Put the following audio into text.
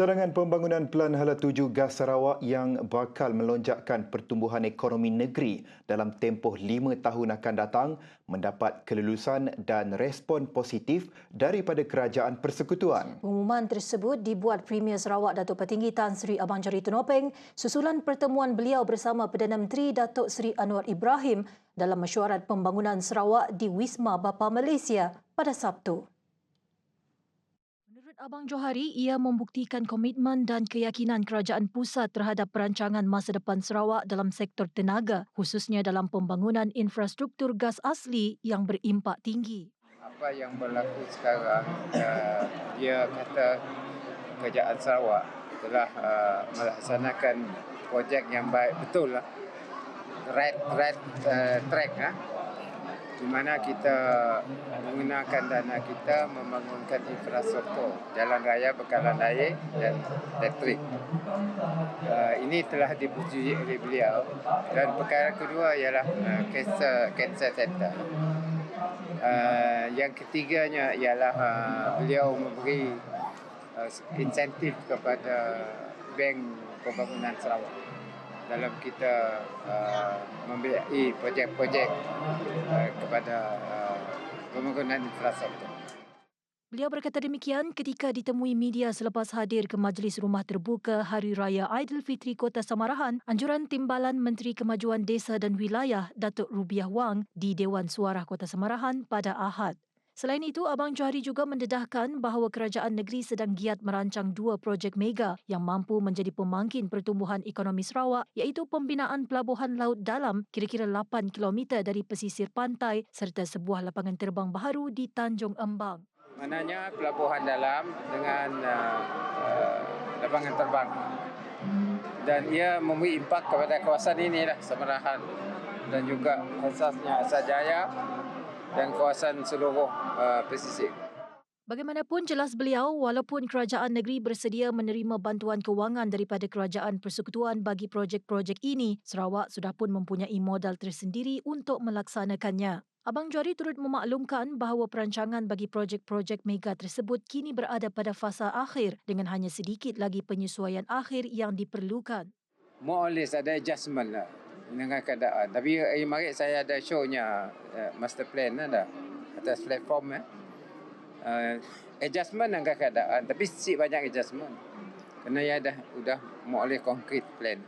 Cadangan pembangunan Pelan Hala Tuju Gas Sarawak yang bakal melonjakkan pertumbuhan ekonomi negeri dalam tempoh lima tahun akan datang mendapat kelulusan dan respon positif daripada Kerajaan Persekutuan. Pengumuman tersebut dibuat Premier Sarawak Datuk Petinggi Tan Sri Abang Jari Tunopeng susulan pertemuan beliau bersama Perdana Menteri Datuk Sri Anwar Ibrahim dalam mesyuarat pembangunan Sarawak di Wisma Bapa Malaysia pada Sabtu. Abang Johari, ia membuktikan komitmen dan keyakinan kerajaan pusat terhadap perancangan masa depan Sarawak dalam sektor tenaga, khususnya dalam pembangunan infrastruktur gas asli yang berimpak tinggi. Apa yang berlaku sekarang, uh, dia kata kerajaan Sarawak telah uh, melaksanakan projek yang baik betul lah. Right, right uh, track lah. Di mana kita menggunakan dana kita membangunkan infrastruktur jalan raya bekalan air dan elektrik. Uh, ini telah dipuji oleh beliau dan perkara kedua ialah uh, cancer, cancer center. Uh, yang ketiganya ialah uh, beliau memberi uh, insentif kepada Bank Pembangunan Sarawak dalam kita uh, membiayai projek-projek uh, kepada uh, pembangunan infrastruktur. Beliau berkata demikian ketika ditemui media selepas hadir ke Majlis Rumah Terbuka Hari Raya Aidilfitri Kota Samarahan, anjuran Timbalan Menteri Kemajuan Desa dan Wilayah Datuk Rubiah Wang di Dewan Suara Kota Samarahan pada Ahad. Selain itu, Abang Johari juga mendedahkan bahawa kerajaan negeri sedang giat merancang dua projek mega yang mampu menjadi pemangkin pertumbuhan ekonomi Sarawak iaitu pembinaan pelabuhan laut dalam kira-kira 8 km dari pesisir pantai serta sebuah lapangan terbang baharu di Tanjung Embang. Maknanya pelabuhan dalam dengan uh, uh, lapangan terbang dan ia memberi impak kepada kawasan inilah Samarahan dan juga asasnya Asajaya dan kawasan seluruh uh, pesisir. Bagaimanapun jelas beliau, walaupun kerajaan negeri bersedia menerima bantuan kewangan daripada kerajaan persekutuan bagi projek-projek ini, Sarawak sudah pun mempunyai modal tersendiri untuk melaksanakannya. Abang Jari turut memaklumkan bahawa perancangan bagi projek-projek mega tersebut kini berada pada fasa akhir dengan hanya sedikit lagi penyesuaian akhir yang diperlukan. More or less ada adjustment lah dengan keadaan. Tapi hari marit saya ada shownya uh, master plan ada atas platform ya. Uh, adjustment dengan keadaan tapi si banyak adjustment. Kerana ya dah sudah less concrete plan.